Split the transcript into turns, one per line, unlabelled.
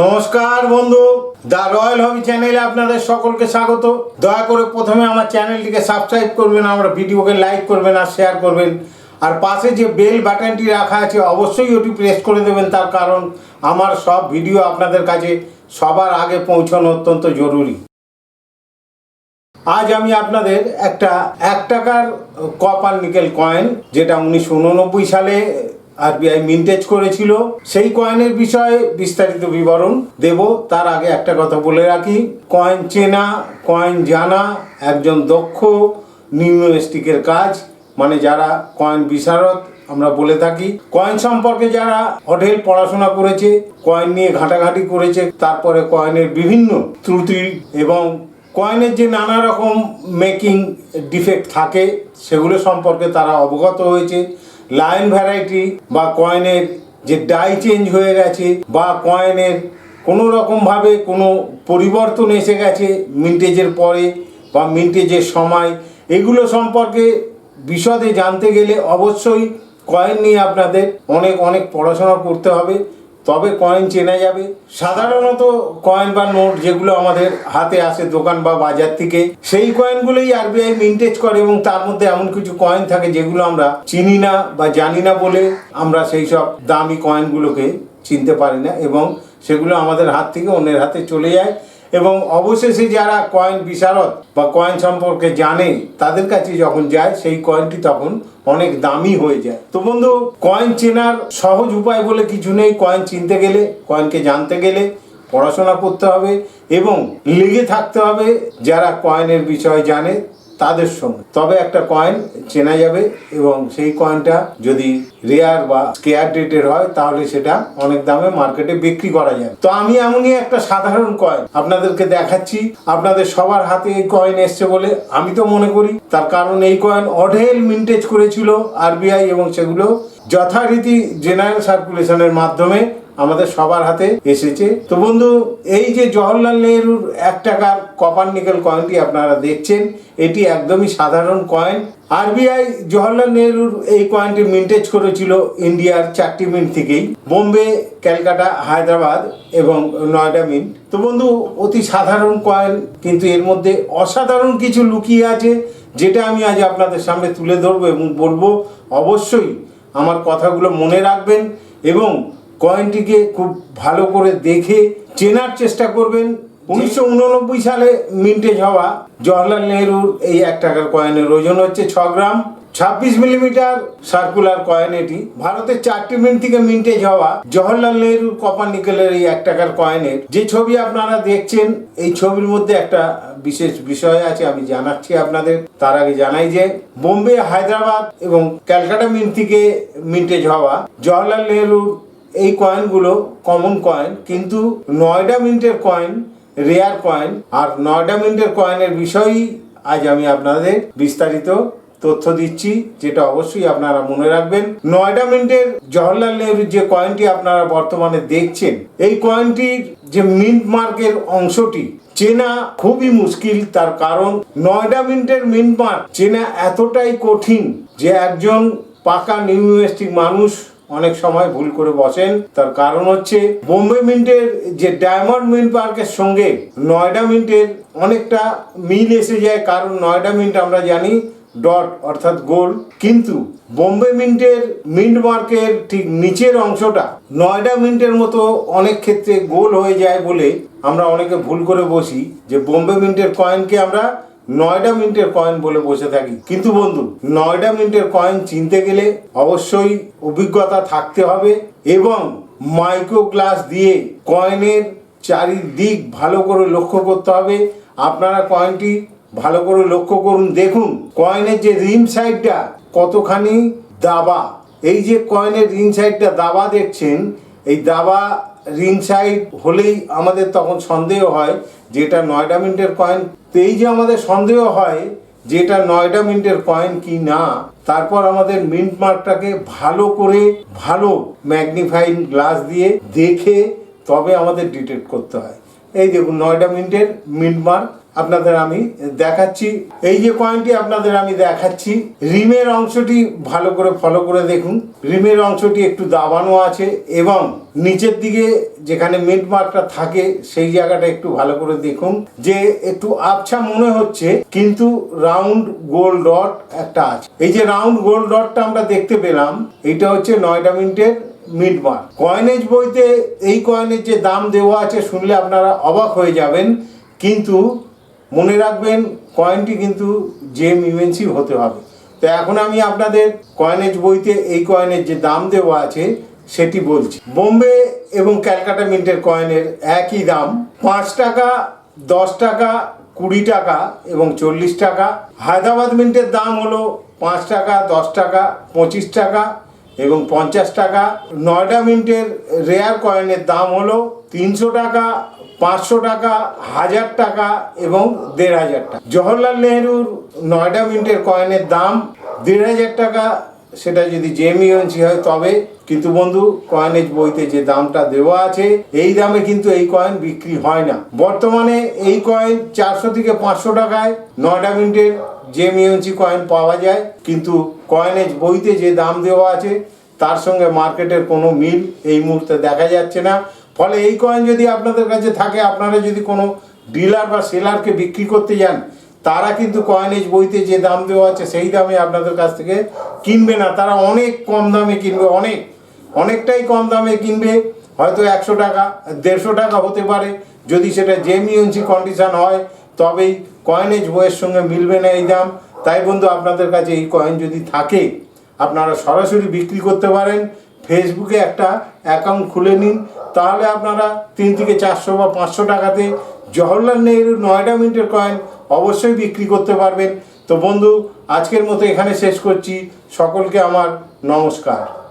নমস্কার বন্ধু the royal হবি চ্যানেলে আপনাদের সকলকে স্বাগত। দয়া করে প্রথমে আমার চ্যানেলটিকে সাবস্ক্রাইব করবেন, আমরা ভিডিওকে লাইক করবেন আর শেয়ার করবেন। আর পাশে যে বেল বাটনটি রাখা আছে, অবশ্যই ওটি প্রেস করে দেবেন, তার কারণ আমার সব ভিডিও আপনাদের কাছে সবার আগে পৌঁছানো অত্যন্ত জরুরি। আজ আমি আপনাদের একটা এক টাকার কপার নিকেল কয়েন, যেটা উনিশশো উননব্বই সালে আরবিআই মিন্টেজ করেছিল। সেই কয়েনের বিষয়ে বিস্তারিত বিবরণ দেব। তার আগে একটা কথা বলে রাখি। কয়েন চেনা কয়েন জানা, একজন দক্ষ নিউমেস্টিকের কাজ। মানে যারা কয়েন বিশারদ, আমরা বলে থাকি। কয়েন সম্পর্কে যারা অঢেল পড়াশোনা করেছে কয়েন নিয়ে ঘাঁটাঘাঁটি করেছে, তারপরে কয়েনের বিভিন্ন ত্রুটি এবং কয়েনের যে নানা রকম মেকিং ডিফেক্ট থাকে, সেগুলো সম্পর্কে তারা অবগত হয়েছে। লাইন ভ্যারাইটি বা কয়েনের যে ডাই চেঞ্জ হয়ে গেছে বা কয়েনের কোনো রকমভাবে কোনো পরিবর্তন এসে গেছে মিন্টেজের পরে বা মিন্টেজের সময়, এগুলো সম্পর্কে বিশদে জানতে গেলে অবশ্যই কয়েন নিয়ে আপনাদের অনেক অনেক পড়াশোনা করতে হবে। তবে কয়েন চেনা যাবে। সাধারণত কয়েন বা নোট যেগুলো আমাদের হাতে আসে দোকান বা বাজার থেকে, সেই কয়েনগুলোই আরবিআই মিন্টেজ করে এবং তার মধ্যে এমন কিছু কয়েন থাকে যেগুলো আমরা চিনি না বা জানি না বলে আমরা সেই সব দামি কয়েনগুলোকে চিনতে পারি না এবং সেগুলো আমাদের হাত থেকে অন্যের হাতে চলে যায়। এবং অবশেষে যারা কয়েন বিশারদ বা কয়েন সম্পর্কে জানে, তাদের কাছে যখন যায়, সেই কয়েনটি তখন অনেক দামি হয়ে যায়। তো বন্ধু কয়েন চেনার সহজ উপায় বলে কিছু নেই। কয়েন চিনতে গেলে কয়েনকে জানতে গেলে পড়াশোনা করতে হবে এবং লেগে থাকতে হবে। যারা কয়েনের বিষয়ে জানে তাদের সঙ্গে। তবে একটা কয়েন চেনা যাবে এবং সেই কয়েনটা যদি রেয়ার বা স্কেয়ার ডেটের হয়, তাহলে সেটা অনেক দামে মার্কেটে বিক্রি করা যায়। তো আমি এমনই একটা সাধারণ কয়েন আপনাদেরকে দেখাচ্ছি। আপনাদের সবার হাতে এই কয়েন এসছে বলে আমি তো মনে করি। তার কারণ এই কয়েন অঢেল মিন্টেজ করেছিল আরবিআই এবং সেগুলো যথারীতি জেনারেল সার্কুলেশনের মাধ্যমে আমাদের সবার হাতে এসেছে। তো বন্ধু, এই যে জওহরলাল নেহরুর এক টাকার কপার নিকেল কয়েনটি আপনারা দেখছেন, এটি একদমই সাধারণ কয়েন আরবিআই জওহরলাল নেহরুর এই কয়েনটি মিন্টেজ করেছিল ইন্ডিয়ার চারটি মিন্ট থেকেই। বোম্বে, ক্যালকাটা, হায়দ্রাবাদ এবং নয়ডা মিন্ট তো বন্ধু, অতি সাধারণ কয়েন কিন্তু এর মধ্যে অসাধারণ কিছু লুকিয়ে আছে, যেটা আমি আজ আপনাদের সামনে তুলে ধরবো এবং বলব, অবশ্যই আমার কথাগুলো মনে রাখবেন এবং কয়েনটিকে খুব ভালো করে দেখে চেনার চেষ্টা করবেন। উনিশশো উননব্বই সালে মিন্টেজ হওয়া জওয়াহরলাল নেহরুর এই এক টাকার কয়েনের ওজন হচ্ছে ছ গ্রাম। ছাব্বিশ মিলিমিটার সার্কুলার কয়েন এটি। ভারতের চারটি মিনিট থেকে মিন্টেজ হওয়া জওহরলাল নেহরুর কপার নিকেলের এই এক টাকার কয়েনের। যে ছবি আপনারা দেখছেন, এই ছবির মধ্যে একটা বিশেষ বিষয় আছে, আমি জানাচ্ছি আপনাদের। তার আগে জানাই যে, বোম্বে, হায়দ্রাবাদ এবং ক্যালকাটা মিন্ট থেকে মিন্টেজ হওয়া জওহরলাল নেহরুর এই কয়েনগুলো কমন কয়েন কিন্তু নয়ডা মিন্টের কয়েন রেয়ার কয়েন আর নয়ডা মিন্টের কয়েনের বিষয়ই আজ আমি আপনাদের বিস্তারিত তথ্য দিচ্ছি, যেটা অবশ্যই আপনারা মনে রাখবেন। নয়ডা মিন্টের জওহরলাল নেহরুর যে কয়েনটি আপনারা বর্তমানে দেখছেন, এই কয়েনটির যে মিন্ট মার্কের অংশটি চেনা খুবই মুশকিল, তার কারণ নয়ডা মিন্টের মিন্ট মার্ক চেনা এতটাই কঠিন যে একজন পাকা নিউমেস্টিক মানুষ অনেক সময় ভুল করে বসেন। তার কারণ হচ্ছে বোম্বে মিন্টের যে ডায়মন্ড মিন্ট পার্কের সঙ্গে নয়ডা মিন্টের অনেকটা মিল এসে যায়, কারণ নয়ডা মিন্ট আমরা জানি ডট অর্থাৎ গোল। কিন্তু বোম্বে মিন্টের মিন্ট মার্কের ঠিক নিচের অংশটা নয়ডা মিন্টের মতো অনেক ক্ষেত্রে গোল হয়ে যায় বলে আমরা অনেকে ভুল করে বসি, যে বোম্বে মিন্টের কয়েনকে আমরা নয়ডা মিন্টের কয়েন বলে বসে থাকি। কিন্তু বন্ধু, নয়ডা মিন্টের কয়েন চিনতে গেলে অবশ্যই অভিজ্ঞতা থাকতে হবে এবং মাইক্রো গ্লাস দিয়ে কয়েনের চারিদিক ভালো করে লক্ষ্য করতে হবে। আপনারা কয়েনটি ভালো করে লক্ষ্য করুন। দেখুন কয়েনের যে রিম সাইডটা কতখানি দাবা। এই যে কয়েনের রিং সাইডটা দাবা দেখছেন, এই দাবা রিং সাইড হলেই আমাদের তখন সন্দেহ হয় যে এটা নয়ডা মিন্টের কয়েন তেই যে আমাদের সন্দেহ হয় যে এটা নয়ডা মিন্টের কয়েন কি না, তারপর আমাদের মিন্ট মার্কটাকে ভালো করে, ভালো ম্যাগনিফাইং গ্লাস দিয়ে দেখে তবে আমাদের ডিটেক্ট করতে হয়। এই দেখুন, নয়ডা মিন্টের মিন্ট মার্ক। আপনাদের আমি দেখাচ্ছি। এই যে কয়েনটি আপনাদের আমি দেখাচ্ছি, রিমের অংশটি ভালো করে ফলো করে দেখুন। রিমের অংশটি একটু দাবানো আছে এবং নিচের দিকে যেখানে মিন্ট মার্কটা থাকে, সেই জায়গাটা একটু ভালো করে দেখুন। যে একটু আবছা মনে হচ্ছে, কিন্তু রাউন্ড গোল ডট একটা আছে। এই যে রাউন্ড গোল ডটটা আমরা দেখতে পেলাম, এটা হচ্ছে নয়ডা মিন্টের মিড মার্ক কয়েনেজ বইতে এই কয়েনের যে দাম দেওয়া আছে, শুনলে আপনারা অবাক হয়ে যাবেন। কিন্তু মনে রাখবেন কয়েনটি কিন্তু জেম ইউএনসি হতে হবে। তো এখন আমি আপনাদের কয়েনেজ বইতে এই কয়েনের যে দাম দেওয়া আছে, সেটি বলছি। বোম্বে এবং ক্যালকাটা মিন্টের কয়েনের একই দাম। পাঁচ টাকা, দশ টাকা, কুড়ি টাকা এবং চল্লিশ টাকা। হায়দ্রাবাদ মিন্টের দাম হলো পাঁচ টাকা, দশ টাকা, পঁচিশ টাকা এবং পঞ্চাশ টাকা। নয়ডা মিন্টের রেয়ার কয়েনের দাম হলো তিনশো টাকা পাঁচশো টাকা, হাজার টাকা এবং দেড় হাজার টাকা। জওহরলাল নেহরুর নয়ডা মিন্টের কয়েনের দাম দেড় হাজার টাকা, সেটা যদি জেমিওএনসি হয় তবে কিন্তু বন্ধু কয়েনেজ বইতে যে দামটা দেওয়া আছে, এই দামে কিন্তু এই কয়েন বিক্রি হয় না। বর্তমানে এই কয়েন চারশো থেকে পাঁচশো টাকায় নয়ডা মিন্টের জেমিওএনসি কয়েন পাওয়া যায়, কিন্তু কয়েনেজ বইতে যে দাম দেওয়া আছে, তার সঙ্গে মার্কেটের কোনো মিল এই মুহূর্তে দেখা যাচ্ছে না। ফলে এই কয়েন যদি আপনাদের কাছে থাকে, আপনারা যদি কোনো ডিলার বা সেলারকে বিক্রি করতে যান, তারা কিন্তু কয়েনেজ বইতে যে দাম দেওয়া আছে, সেই দামে আপনাদের কাছ থেকে কিনবে না। তারা অনেক কম দামে কিনবে, অনেক, অনেকটাই কম দামে কিনবে। হয়তো একশো টাকা, দেড়শো টাকা হতে পারে। যদি সেটা জেমিউন্সি কন্ডিশন হয়, তবেই কয়েনেজ বইয়ের সঙ্গে মিলবে না এই দাম। তাই বন্ধু, আপনাদের কাছে এই কয়েন যদি থাকে, আপনারা সরাসরি বিক্রি করতে পারেন। ফেসবুকে একটা অ্যাকাউন্ট খুলে নিন। তাহলে আপনারা তিন থেকে চারশো বা পাঁচশো টাকাতে জওহরলাল নেহরু নয়ডা মিনিটের কয়েন অবশ্যই বিক্রি করতে পারবেন। তো বন্ধু, আজকের মতো এখানে শেষ করছি। সকলকে আমার নমস্কার।